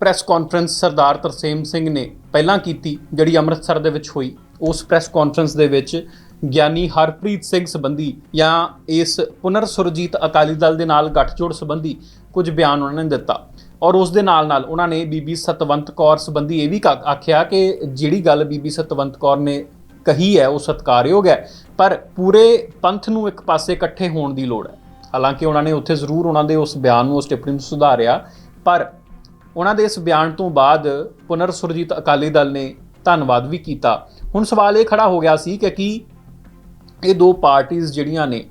Press conference Sardar Tarsem Singh ਨੇ ਪਹਿਲਾਂ ਕੀਤੀ, ਜਿਹੜੀ ਅੰਮ੍ਰਿਤਸਰ ਦੇ ਵਿੱਚ ਹੋਈ। ਉਸ ਪ੍ਰੈਸ ਕਾਨਫਰੰਸ ਦੇ ਵਿੱਚ ਗਿਆਨੀ ਹਰਪ੍ਰੀਤ ਸਿੰਘ ਸੰਬੰਧੀ ਜਾਂ ਇਸ ਪੁਨਰ ਸੁਰਜੀਤ ਅਕਾਲੀ ਦਲ ਦੇ ਨਾਲ ਗੱਠਜੋੜ ਸੰਬੰਧੀ ਕੁਝ ਬਿਆਨ ਉਹਨਾਂ ਨੇ ਦਿੱਤਾ। ਔਰ ਉਸ ਦੇ ਨਾਲ ਨਾਲ ਉਹਨਾਂ ਨੇ ਬੀਬੀ ਸਤਵੰਤ ਕੌਰ ਸੰਬੰਧੀ ਇਹ ਵੀ ਕਾ- ਆਖਿਆ ਕਿ ਜਿਹੜੀ ਗੱਲ ਬੀਬੀ ਸਤਵੰਤ ਕੌਰ ਨੇ ਕਹੀ ਹੈ, ਉਹ ਸਤਿਕਾਰਯੋਗ ਹੈ, ਪਰ ਪੂਰੇ ਪੰਥ ਨੂੰ ਇੱਕ ਪਾਸੇ ਇਕੱਠੇ ਹੋਣ ਦੀ ਲੋੜ ਹੈ। ਹਾਲਾਂਕਿ ਉਹਨਾਂ ਨੇ ਉੱਥੇ ਜ਼ਰੂਰ ਉਹਨਾਂ ਦੇ ਉਸ ਬਿਆਨ ਨੂੰ, ਉਸ ਟਿੱਪਣੀ ਨੂੰ ਸੁਧਾਰਿਆ, ਪਰ ਉਹਨਾਂ ਦੇ ਇਸ ਬਿਆਨ ਤੋਂ ਬਾਅਦ ਪੁਨਰ ਸੁਰਜੀਤ ਅਕਾਲੀ ਦਲ ਨੇ ਧੰਨਵਾਦ ਵੀ ਕੀਤਾ। ਹੁਣ ਸਵਾਲ ਇਹ ਖੜਾ ਹੋ ਗਿਆ ਸੀ ਕਿ ਕੀ ਇਹ ਦੋ ਪਾਰਟੀਆਂ ਜਿਹੜੀਆਂ ਨੇ,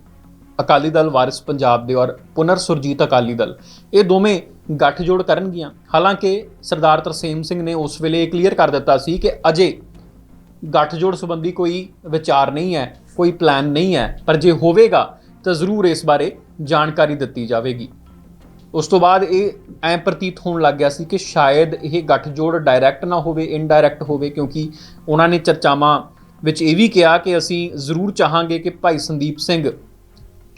ਅਕਾਲੀ ਦਲ, ਵਾਰਿਸ ਪੰਜਾਬ ਦੇ ਔਰ ਪੁਨਰ ਸੁਰਜੀਤ ਅਕਾਲੀ ਦਲ, ਇਹ ਦੋਵੇਂ ਗੱਠਜੋੜ ਕਰਨਗੀਆਂ। ਹਾਲਾਂਕਿ ਸਰਦਾਰ ਤਰਸੇਮ ਸਿੰਘ ਨੇ ਉਸ ਵੇਲੇ ਇਹ ਕਲੀਅਰ ਕਰ ਦਿੱਤਾ ਸੀ ਕਿ ਅਜੇ ਗੱਠਜੋੜ ਸੰਬੰਧੀ ਕੋਈ ਵਿਚਾਰ ਨਹੀਂ ਹੈ, ਕੋਈ ਪਲਾਨ ਨਹੀਂ ਹੈ, ਪਰ ਜੇ ਹੋਵੇਗਾ ਤਾਂ ਜ਼ਰੂਰ ਇਸ ਬਾਰੇ ਜਾਣਕਾਰੀ ਦਿੱਤੀ ਜਾਵੇਗੀ। ਉਸ ਤੋਂ ਬਾਅਦ ਇਹ ਐ ਪ੍ਰਤੀਤ ਹੋਣ ਲੱਗ ਗਿਆ ਸੀ ਕਿ ਸ਼ਾਇਦ ਇਹ ਗੱਠਜੋੜ ਡਾਇਰੈਕਟ ਨਾ ਹੋਵੇ ਇਨਡਾਇਰੈਕਟ ਹੋਵੇ, ਕਿਉਂਕਿ ਉਹਨਾਂ ਨੇ ਚਰਚਾਵਾਂ ਵਿੱਚ ਇਹ ਵੀ ਕਿਹਾ ਕਿ ਅਸੀਂ ਜ਼ਰੂਰ ਚਾਹਾਂਗੇ ਕਿ ਭਾਈ ਸੰਦੀਪ ਸਿੰਘ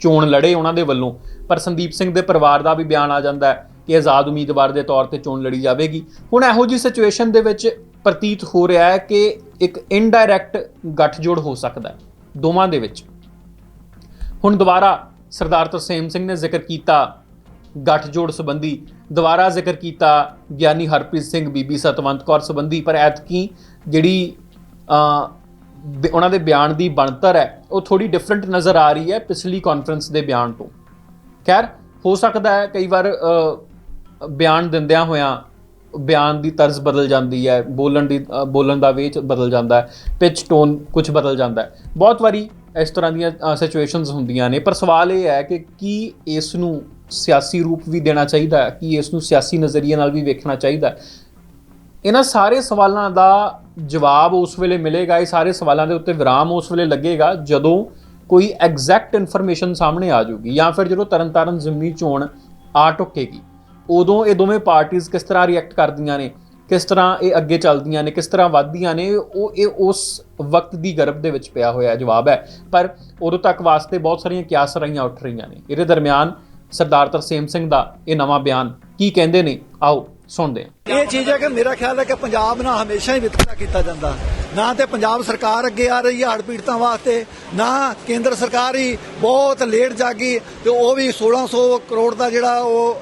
ਚੋਣ ਲੜੇ ਉਹਨਾਂ ਦੇ ਵੱਲੋਂ। ਪਰ ਸੰਦੀਪ ਸਿੰਘ ਦੇ ਪਰਿਵਾਰ ਦਾ ਵੀ ਬਿਆਨ ਆ ਜਾਂਦਾ ਹੈ ਕਿ ਆਜ਼ਾਦ ਉਮੀਦਵਾਰ ਦੇ ਤੌਰ ਤੇ ਚੋਣ ਲੜੀ ਜਾਵੇਗੀ। ਹੁਣ ਇਹੋ ਜੀ ਸਿਚੁਏਸ਼ਨ ਦੇ ਵਿੱਚ ਪ੍ਰਤੀਤ ਹੋ ਰਿਹਾ ਹੈ ਕਿ ਇੱਕ ਇਨਡਾਇਰੈਕਟ ਗੱਠਜੋੜ ਹੋ ਸਕਦਾ ਹੈ ਦੋਵਾਂ ਦੇ ਵਿੱਚ। ਹੁਣ ਦੁਬਾਰਾ ਸਰਦਾਰ ਤਰਸੇਮ ਸਿੰਘ ਨੇ ਜ਼ਿਕਰ ਕੀਤਾ ਗੱਠਜੋੜ ਸੰਬੰਧੀ ਦੁਬਾਰਾ ਜ਼ਿਕਰ ਕੀਤਾ ਗਿਆਨੀ ਹਰਪ੍ਰੀਤ ਸਿੰਘ, ਬੀਬੀ ਸਤਵੰਤ ਕੌਰ ਸੰਬੰਧੀ। ਪਰ ਐਤਕੀ ਜਿਹੜੀ ਉਹਨਾਂ ਦੇ ਬਿਆਨ ਦੀ ਬਣਤਰ ਹੈ, ਉਹ ਥੋੜੀ ਡਿਫਰੈਂਟ ਨਜ਼ਰ ਆ ਰਹੀ ਹੈ ਪਿਛਲੀ ਕਾਨਫਰੰਸ ਦੇ ਬਿਆਨ ਤੋਂ। ਖੈਰ, ਹੋ ਸਕਦਾ ਹੈ ਕਈ ਵਾਰ ਬਿਆਨ ਦਿੰਦਿਆਂ ਹੋਇਆਂ ਬਿਆਨ ਦੀ ਤਰਜ਼ ਬਦਲ ਜਾਂਦੀ ਹੈ, ਬੋਲਣ ਦੀ ਬੋਲਣ ਦਾ ਵੇਚ ਬਦਲ ਜਾਂਦਾ ਹੈ ਪਿਚ ਟੋਨ ਕੁਝ ਬਦਲ ਜਾਂਦਾ ਹੈ। ਬਹੁਤ ਵਾਰੀ ਇਸ ਤਰ੍ਹਾਂ ਦੀਆਂ ਸਿਚੁਏਸ਼ਨਸ ਹੁੰਦੀਆਂ ਨੇ, ਪਰ ਸਵਾਲ ਇਹ ਹੈ ਕਿ ਕੀ ਇਸ ਨੂੰ ਸਿਆਸੀ ਰੂਪ ਵੀ ਦੇਣਾ ਚਾਹੀਦਾ ਹੈ, ਕੀ ਇਸ ਨੂੰ ਸਿਆਸੀ ਨਜ਼ਰੀਏ ਨਾਲ ਵੀ ਵੇਖਣਾ ਚਾਹੀਦਾ ਹੈ। ਇਹਨਾਂ ਸਾਰੇ ਸਵਾਲਾਂ ਦਾ ਜਵਾਬ ਉਸ ਵੇਲੇ ਮਿਲੇਗਾ, ਇਹ ਸਾਰੇ ਸਵਾਲਾਂ ਦੇ ਉੱਤੇ ਵਿਰਾਮ ਉਸ ਵੇਲੇ ਲੱਗੇਗਾ, ਜਦੋਂ ਕੋਈ ਐਗਜ਼ੈਕਟ ਇਨਫੋਰਮੇਸ਼ਨ ਸਾਹਮਣੇ ਆ ਜਾਊਗੀ, ਜਾਂ ਫਿਰ ਜਦੋਂ ਤਰਨਤਾਰਨ ਜ਼ਿਮਨੀ ਚੋਣ ਆ ਟੁੱਕੇਗੀ। ਉਦੋਂ ਇਹ ਦੋਵੇਂ ਪਾਰਟੀਆਂ ਕਿਸ ਤਰ੍ਹਾਂ ਰਿਐਕਟ ਕਰਦੀਆਂ ਨੇ, ਕਿਸ ਤਰ੍ਹਾਂ ਇਹ ਅੱਗੇ ਚੱਲਦੀਆਂ ਨੇ, ਕਿਸ ਤਰ੍ਹਾਂ ਵੱਧਦੀਆਂ ਨੇ, ਉਹ ਇਹ ਉਸ ਵਕਤ ਦੀ ਗਰਭ ਦੇ ਵਿੱਚ ਪਿਆ ਹੋਇਆ ਜਵਾਬ ਹੈ। ਪਰ ਉਦੋਂ ਤੱਕ ਵਾਸਤੇ ਬਹੁਤ ਸਾਰੀਆਂ ਕਿਆਸ ਰਹੀਆਂ ਉੱਠ ਰਹੀਆਂ ਨੇ। ਇਹਦੇ ਦਰਮਿਆਨ ਸਰਦਾਰ ਤਰਸੇਮ ਸਿੰਘ ਦਾ ਇਹ ਨਵਾਂ ਬਿਆਨ ਕੀ ਕਹਿੰਦੇ ਨੇ? ਆਓ ਸੁਣਦੇ ਹਾਂ। ਇਹ ਚੀਜ਼ ਹੈ ਕਿ ਮੇਰਾ ਖਿਆਲ ਹੈ ਕਿ ਪੰਜਾਬ ਨਾਲ ਹਮੇਸ਼ਾ ਹੀ ਵਿਤਕਰਾ ਕੀਤਾ ਜਾਂਦਾ। ਨਾ ਤੇ ਪੰਜਾਬ ਸਰਕਾਰ ਅੱਗੇ ਆ ਰਹੀ ਹੈ ਹੜ੍ਹ ਪੀੜਤਾਂ ਵਾਸਤੇ, ਨਾ ਕੇਂਦਰ ਸਰਕਾਰ ਹੀ ਬਹੁਤ ਲੇਟ ਜਾਗੀ ਤੇ ਉਹ ਵੀ 1600 ਕਰੋੜ ਦਾ ਜਿਹੜਾ ਉਹ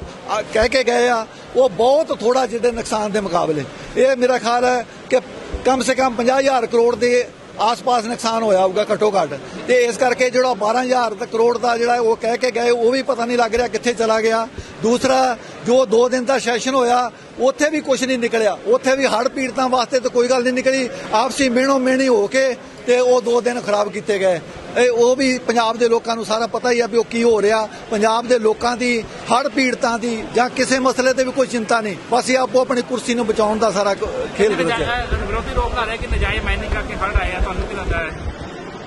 ਕਹਿ ਕੇ ਗਏ ਆ, ਉਹ ਬਹੁਤ ਥੋੜਾ ਜਿਹੜੇ ਨੁਕਸਾਨ ਦੇ ਮੁਕਾਬਲੇ। ਇਹ ਮੇਰਾ ਖਿਆਲ ਹੈ ਕਿ ਕਮ ਸੇ ਕਮ 50000 ਕਰੋੜ ਦੇ ਆਸ-ਪਾਸ ਨੁਕਸਾਨ ਹੋਇਆ ਹੋਊਗਾ ਘੱਟੋ ਘੱਟ। ਤੇ ਇਸ ਕਰਕੇ ਜਿਹੜਾ 12000 ਤੱਕ ਕਰੋੜ ਦਾ ਜਿਹੜਾ ਉਹ ਕਹਿ ਕੇ ਗਏ, ਉਹ ਵੀ ਪਤਾ ਨਹੀਂ ਲੱਗ ਰਿਹਾ ਕਿੱਥੇ ਚਲਾ ਗਿਆ। ਦੂਸਰਾ, ਜੋ 2 ਦਿਨ ਦਾ ਸੈਸ਼ਨ ਹੋਇਆ, ਉੱਥੇ ਵੀ ਕੁਝ ਨਹੀਂ ਨਿਕਲਿਆ। ਉੱਥੇ ਵੀ ਹੜ੍ਹ ਪੀੜਤਾਂ ਵਾਸਤੇ ਤਾਂ ਕੋਈ ਗੱਲ ਨਹੀਂ ਨਿਕਲੀ। ਆਪਸੀ ਮਿਹਣੋ ਮਿਹਣੀ ਹੋ ਕੇ ਤੇ ਉਹ 2 ਦਿਨ ਖਰਾਬ ਕੀਤੇ ਗਏ। ਉਹ ਵੀ ਪੰਜਾਬ ਦੇ ਲੋਕਾਂ ਨੂੰ ਸਾਰਾ ਪਤਾ ਹੀ ਆ ਵੀ ਉਹ ਕੀ ਹੋ ਰਿਹਾ। ਪੰਜਾਬ ਦੇ ਲੋਕਾਂ ਦੀ ਹੜ੍ਹ ਪੀੜਤਾਂ ਦੀ ਜਾਂ ਕਿਸੇ ਮਸਲੇ ਤੇ ਵੀ ਕੋਈ ਚਿੰਤਾ ਨਹੀਂ। ਬਸ ਇਹ ਆਪੋ ਆਪਣੀ ਕੁਰਸੀ ਨੂੰ ਬਚਾਉਣ ਦਾ ਸਾਰਾ ਖੇਲ ਵਿੱਚ ਹੈ ਵਿਰੋਧੀ ਰੋਕ ਲਾ ਰਹੇ ਕਿ ਨਜਾਇਜ਼ ਮਾਈਨਿੰਗ ਕਰਕੇ ਹੜ ਆਏ ਆ ਤੁਹਾਨੂੰ ਕੀ ਲੱਗਦਾ ਹੈ?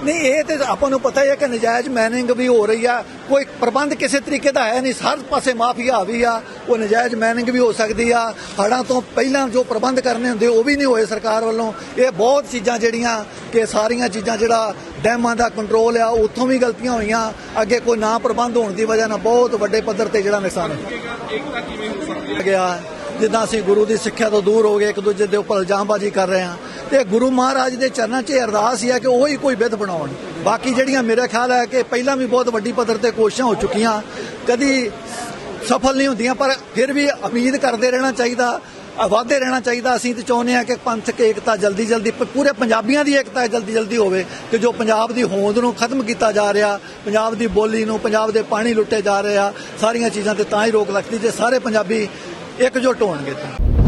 ਨਹੀਂ ਇਹ ਤੇ ਆਪਾਂ ਨੂੰ ਪਤਾ ਹੀ ਹੈ ਕਿ ਨਜਾਇਜ਼ ਮੈਨਿੰਗ ਵੀ ਹੋ ਰਹੀ ਆ। ਕੋਈ ਪ੍ਰਬੰਧ ਕਿਸੇ ਤਰੀਕੇ ਦਾ ਹੈ ਨਹੀਂ। ਹਰ ਪਾਸੇ ਮਾਫੀਆ ਵੀ ਆ ਉਹ ਨਜਾਇਜ਼ ਮੈਨਿੰਗ ਵੀ ਹੋ ਸਕਦੀ ਆ। ਹੜਾਂ ਤੋਂ ਪਹਿਲਾਂ ਜੋ ਪ੍ਰਬੰਧ ਕਰਨੇ ਹੁੰਦੇ ਉਹ ਵੀ ਨਹੀਂ ਹੋਏ ਸਰਕਾਰ ਵੱਲੋਂ। ਇਹ ਬਹੁਤ ਚੀਜ਼ਾਂ ਜਿਹੜੀਆਂ ਕਿ ਸਾਰੀਆਂ ਚੀਜ਼ਾਂ ਜਿਹੜਾ ਡੈਮਾਂ ਦਾ ਕੰਟਰੋਲ ਆ, ਉੱਥੋਂ ਵੀ ਗਲਤੀਆਂ ਹੋਈਆਂ। ਅੱਗੇ ਕੋਈ ਨਾ ਪ੍ਰਬੰਧ ਹੋਣ ਦੀ ਵਜ੍ਹਾ ਨਾਲ ਬਹੁਤ ਵੱਡੇ ਪੱਧਰ ਤੇ ਜਿਹੜਾ ਨੁਕਸਾਨ ਗਿਆ। ਜਿੱਦਾਂ ਅਸੀਂ ਗੁਰੂ ਦੀ ਸਿੱਖਿਆ ਤੋਂ ਦੂਰ ਹੋ ਗਏ, ਇੱਕ ਦੂਜੇ ਦੇ ਉੱਪਰ ਇਲਜ਼ਾਮਬਾਜ਼ੀ ਕਰ ਰਹੇ ਹਾਂ। ਤੇ ਗੁਰੂ ਮਹਾਰਾਜ ਦੇ ਚਰਨਾਂ 'ਚ ਇਹ ਅਰਦਾਸ ਹੀ ਹੈ ਕਿ ਉਹ ਹੀ ਕੋਈ ਵਿਧ ਬਣਾਉਣ। ਬਾਕੀ ਜਿਹੜੀਆਂ ਮੇਰਾ ਖਿਆਲ ਹੈ ਕਿ ਪਹਿਲਾਂ ਵੀ ਬਹੁਤ ਵੱਡੀ ਪੱਧਰ ਤੇ ਕੋਸ਼ਿਸ਼ਾਂ ਹੋ ਚੁੱਕੀਆਂ। ਕਦੀ ਸਫਲ ਨਹੀਂ ਹੁੰਦੀਆਂ, ਪਰ ਫਿਰ ਵੀ ਉਮੀਦ ਕਰਦੇ ਰਹਿਣਾ ਚਾਹੀਦਾ ਵਾਧੇ ਰਹਿਣਾ ਚਾਹੀਦਾ। ਅਸੀਂ ਤੇ ਚਾਹੁੰਦੇ ਹਾਂ ਕਿ ਪੰਥਕ ਏਕਤਾ ਜਲਦੀ ਜਲਦੀ ਪੂਰੇ ਪੰਜਾਬੀਆਂ ਦੀ ਏਕਤਾ ਜਲਦੀ ਜਲਦੀ ਹੋਵੇ ਕਿ ਜੋ ਪੰਜਾਬ ਦੀ ਹੋਂਦ ਨੂੰ ਖਤਮ ਕੀਤਾ ਜਾ ਰਿਹਾ, ਪੰਜਾਬ ਦੀ ਬੋਲੀ ਨੂੰ, ਪੰਜਾਬ ਦੇ ਪਾਣੀ ਲੁੱਟੇ ਜਾ ਰਹੇ ਆ, ਸਾਰੀਆਂ ਚੀਜ਼ਾਂ ਤੇ ਤਾਂ ਹੀ ਰੋਕ ਲੱਗਦੀ ਜੇ ਸਾਰੇ ਪੰਜਾਬੀ ਇਕਜੁੱਟ ਹੋਣਗੇ ਤਾਂ।